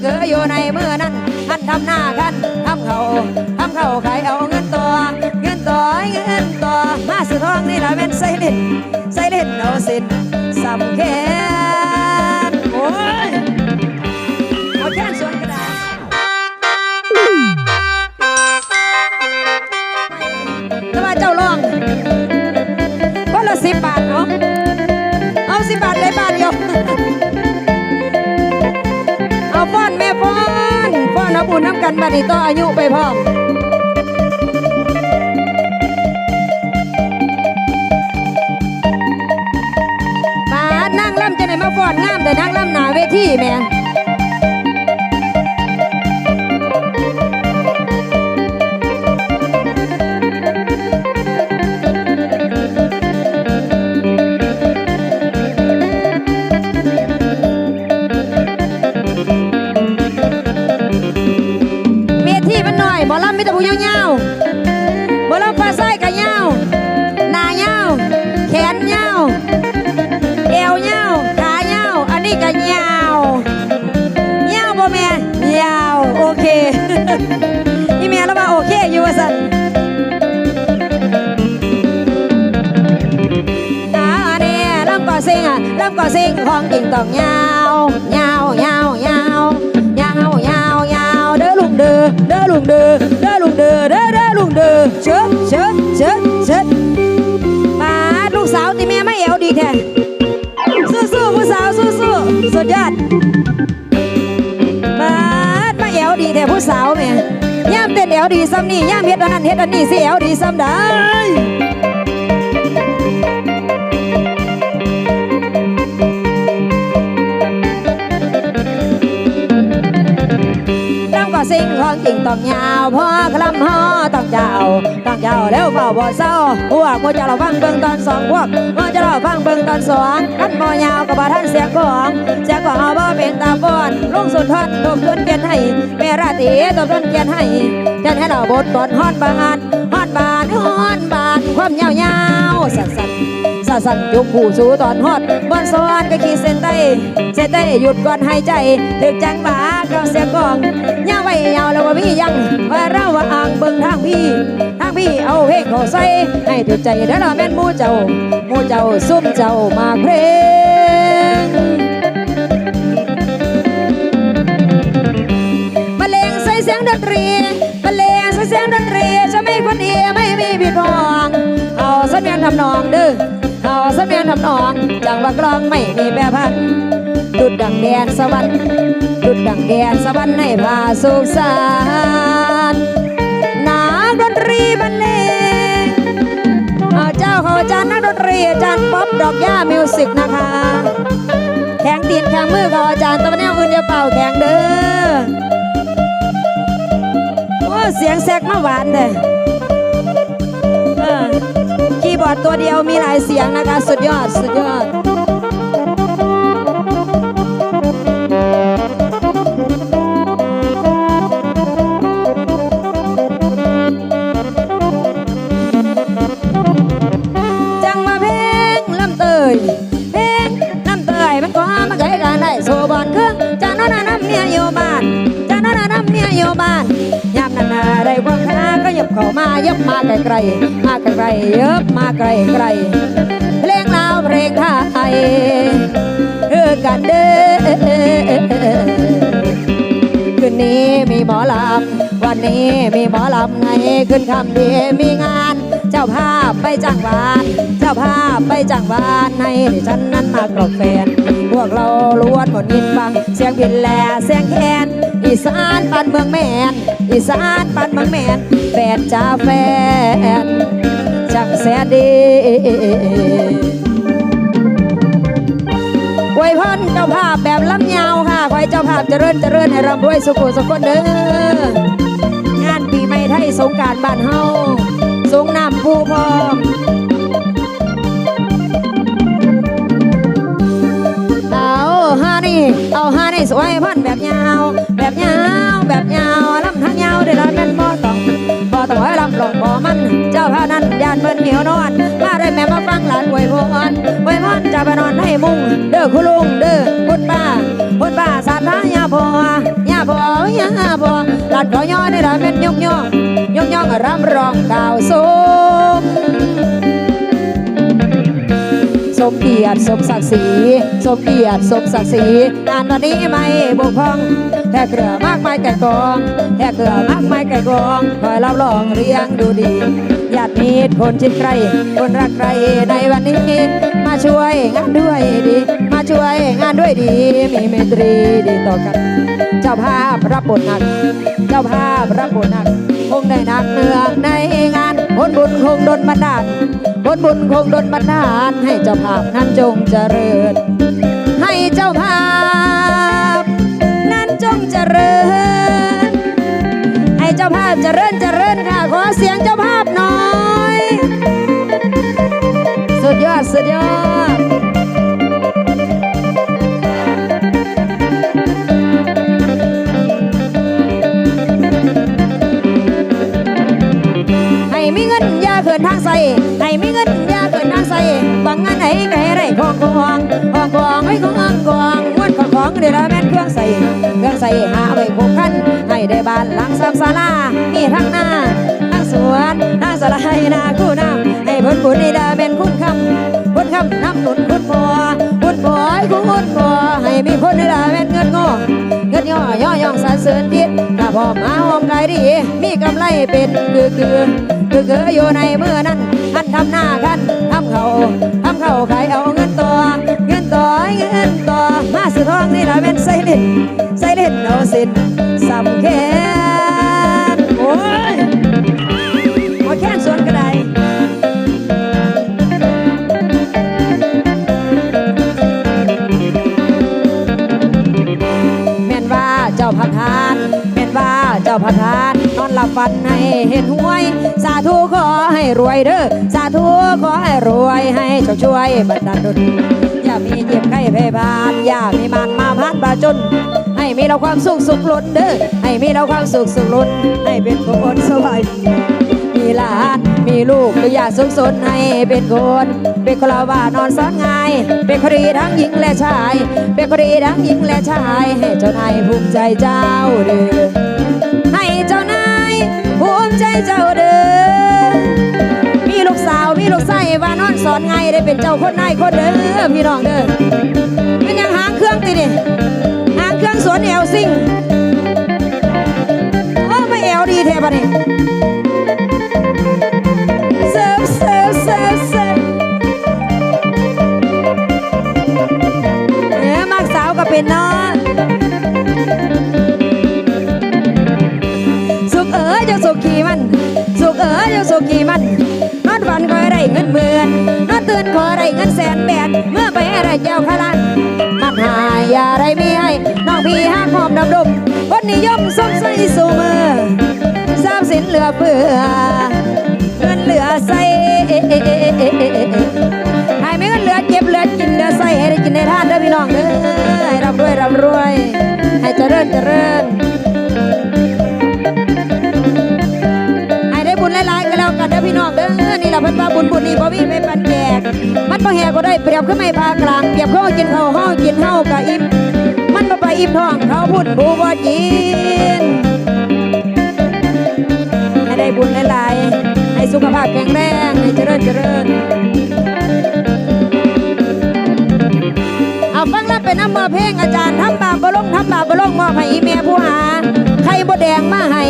เกืออยู่ในมือนั้นท่านทำหน้าคันทำเขาทำเขาขายเอาเงินตัว เงินตัวเงินตัวมาสุดทองนี่ละเป็นไซเล่เล่น นี่ต่ออายุไปพร้อมปาดนั่งล่ำจะไหนมาฟอนงามแต่นั่งล่ำหนาเวทีแม่ ก่อซิงอะลำก่อซิงของจริงต้องยาวยาวยาวยาวยาวยาวยาวเด้อลุงเด้อเด้อลุงเด้อเด้อลุงเด้อเด้อเด้อลุ งเด้อเชิดเชิดเชิดเชิดมาลูกสาวที่แม่ไม่เอวดีแท้สู้ๆผู้สาวสู้ๆสุดยอดมาดมาแอวดีแต่ผู้สาวแม่ย่ามเต้นแอวดีซ้ำนี่ย่ามเฮ็ดอันนั้นเฮ็ดอันนี้สิแอวดีซ้ำได้ลำก็สิ่งของจริงต้องยาวพราะคลำห่อต้องเจ้าต้องเจ้าแล้วเฝ้าบ่เศร้าพวกมัวจะเราฟังเบิ่งตอนสองพวกมัวจะเราฟังเบิ่งตอนสองกันบ่ยาวก็บ่ทันเสียของเสียของเอาบ่เป็นตาบอนลุงสุนทรตบทุนเกียนให้แม่ราตีตบทุนเกียนให้เกียนให้เราบทบทฮอดบานฮอดบานฮอดบานความยาวๆสั้นๆ สะสั่นยุกผู้สู่ตอนฮอดบนสวรรค์ก็ขีดเส้นใต้เส้นใต้หยุดก่อนหายใจถึกจังบาก็เสียกองยาวไว้ยาวแล้วว่าพี่ยังว่าเราว่าอ่างเบิ่งทางพี่ ทางพี่เอาเพลงเขาใส่ให้ถึกใจเด้อละแม่นมู่เจ้ามู่เจ้าซุ่มเจ้ามาเพลงบรรเลงใส่เสียงดนตรีบรรเลงใส่เสียงดนตรีจะไม่คนเดียไม่มีผิดพองเอาสัญญาณทำนองเด้อ นอง จังว่ากลองไม่มีแปรพันดุดดังแดนสวรรค์ดุดดังแดนสวรรค์ในพาสุขสานนักดนตรีบรรเลงเจ้าขอจารย์นักดนตรีอาจารย์ป๊อปดอกย่ามิวสิกนะคะ แข่งตีนแข่งมือกับอาจารย์ตะวันแนวอื่นจะเป่าแข่งเด้อโอ้เสียงแซกมาหวานเลย บอร์ดตัวเดียวมีหลายเสียงนะคะ สุดยอด สุดยอด เข้ามายับมาไกลไกลๆมาไกลไกลยับมาไกลไกลเพลงลาวเพลงไทยเออกันเด้อคืนนี้มีหมอลำวันนี้มีหมอลำไงขึ้นคำดีมีงาน เจ้าภาพไปจ้างวาน เจ้าภาพไปจ้างวานให้ดิฉันนั้นมากรบแฟน พวกเราล้วนหมดยินฟัง เสียงพินแลเสียงแคนอีสานปันเมืองแมนอีสานปันเมืองแมน จ้าแฟนจังแสดีอวยพรเจ้าภาพแบบลำยาวค่ะขอให้เจ้าภาพเจริญเจริญให้ร่ำรวยสุขสุขคนเด้องานปีใหม่ไทยสงการบ้านเฮาสงน้ำผู้พร้อมเอาฮานี่เอาฮานี่สวยพันแบบยาว แบบยาว แบบยาวลำทางยาวเดี๋ยวเราเป็นบ่ต้อ หัวลำหลองบ่มัน เจ้าพานั้นยานเพิ่นเหนียวนอน มาได้แม่มาฟังหลานไวยพรไวยพรจะไปนอนให้มุ่งเด้อคุณลุง เด้อพุนป้าพุนป้าสาธายาพอยาพอยาพอหลานเขาย่อได้ละเม็ดยกย่องยกย่องรำร้องกล่าวสูง มเกียรติสมศักดิ์ศรีสมเกียรติสมศักดิ์ศรีงานวันนี้ไม่บกพร่องแค่เกลือมากมายแก่กองแค่เกลือมากมายแก่กองคอยรับรองเรียงดูดีญาติมิตรคนชิดใกล้คนรักใครในวันนี้มาช่วยงานด้วยดี มาช่วยงานด้วยดี มีเมตรีดีต่อกัน เจ้าภาพรับบทหนัก เจ้าภาพรับบทหนัก งได้หนักเนืองในงานผลบุญคงดลบันดาลผลบุญคงดลบันดาลให้เจ้าภาพนั้นจงเจริญ ให้เจ้าภาพ นั้นจงเจริญ ให้เจ้าภาพเจริญเจริญค่ะขอเสียงเจ้าภาพหน่อย สุดยอดสุดยอด งานไหนก็ให้ได้ของกองของกองให้ของกองม้วนของของเดี๋ยวละแม่นเครื่องใส่เครื่องใส่หาไว้ครบครันให้ได้บ้านหลังซับศาลามีทั้งหน้าทั้งสวนทั้งสลายนาคู่น้ำให้พิ่นคุณในดาเป็นคุณคำคุณคำน้ำหนุนคุณพอคุณพอให้คุณพอให้มีคนในดาเป็นเงินงอเงินย่อย่อย่องสรรเสริญทิศถ้าพอมาหอมกายดีมีกำไรเป็นคือคือคือคืออยู่ในเมื่อนั้น หันทำหน้ากันทำเขาทำเขาขายเอาเงินต่อเงินต่อเงินต่อมาสุดทองนี่ละเป็นไซเล่นไซเล่นเอาสินสำแค ขอให้รวยเด้อสาธุขอให้รวยให้โชคช่วยบันดาลดลอย่ามีเจ็บไข้เพบานอย่ามีมันมาพันบาจน ให้มีเราความสุขสุขล้นเด้อให้มีเราความสุขสุขล้นให้เป็นคนสบายมีหลานมีลูกก็อยากสุขสนให้เป็นคนเป็นคนเราว่านอนสอนง่ายเป็นคนดีทั้งหญิงและชาย เป็นคนดีทั้งหญิงและชายให้เจ้านายภูมิใจเจ้าเด้อให้เจ้านายภูมิใจเจ้าเด้อ สอนง่ายได้เป็นเจ้าคนนายคนเด้อพี่น้องเด้อเป็นยังหางเครื่องติดิหางเครื่องสวนแอวซิ่งเออไม่แอวดีแท้ปะนี่เซลเซลเซลเซลเนี่ยมักสาวก็เป็นเนา อะไรเจ้าพลันมันหายยาไรมีให้น้องพี่ห้างหอมดำดมคนนิยมสมใสสูมือทราบสินเหลือเฟือเงินเหลือใส่ให้ไม่เงินเหลือเก็บเหลือกินเหลือใส่ให้ได้กินในทานเด้อพี่น้องเด้อให้ร่ำรวยร่ำรวย ให้เจริญเจริญให้ได้บุญหลายๆก็แล้วกันเด้อพี่น้องเด้อนี่ล่ะพิ่นว่าบุญบุญนี่บ่มีไปปันแจกมันบ่ แห่ก็ได้เปรียบขึ้นไม่พากลางเปรียบเข้ากินเข้าห้องกินเข้ากะอิ่มมันมาไปอิ่มท้องเขาพูดบูว่จีนให้ได้บุญหลายๆให้สุขภาพแข็งแรงให้เจริญเจริญเอาฟังรับไปน้ำมือเพลงอาจารย์ทำบาปบะลงทำบาปบะลงมอบให้อีเมียผู้หาใครบ่แดงมาให้